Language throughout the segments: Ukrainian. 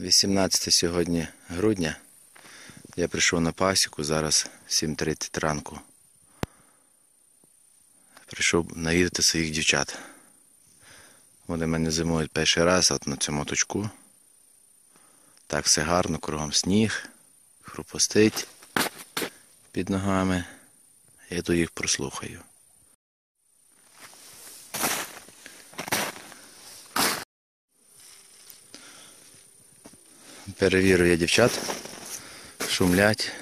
18 сьогодні грудня. Я прийшов на пасіку, зараз 7.30 ранку. Прийшов навідати своїх дівчат. Вони мене зимують перший раз от на цьому точку. Так все гарно, кругом сніг, хрупостить під ногами. Я тут їх прослухаю. Перевірю я дівчат. Шумлять.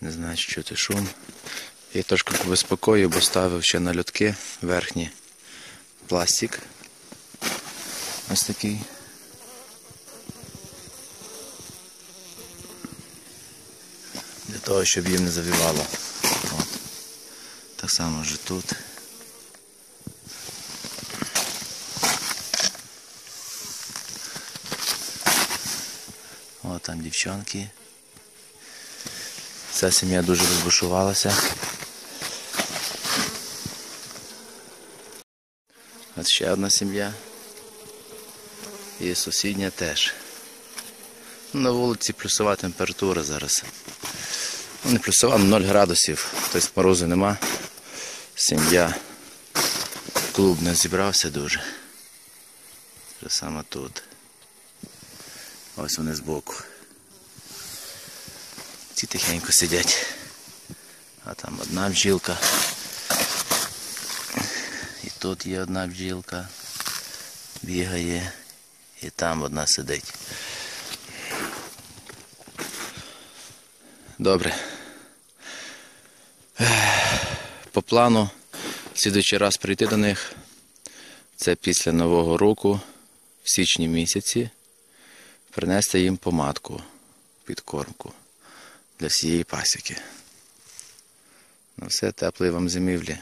Не знаю, що це шум. Я трошки побезпокою, бо ставив ще на льотки верхні пластик. Ось такий. Для того, щоб їм не завівало. От. Так само вже тут. О, там дівчонки. Ця сім'я дуже розбушувалася. От ще одна сім'я. І сусідня теж. На вулиці плюсова температура зараз. Ну, не плюсова, 0 градусів, тобто морозу нема. Сім'я. Клуб не зібрався дуже. Те саме тут. Ось вони збоку. Ці тихенько сидять. А там одна бджілка. І тут є одна бджілка. Бігає. І там одна сидить. Добре. По плану, в слідуючий раз прийти до них. Це після Нового року, в січні місяці принести їм помадку, підкормку для всієї пасіки. На все теплої вам зимівлі.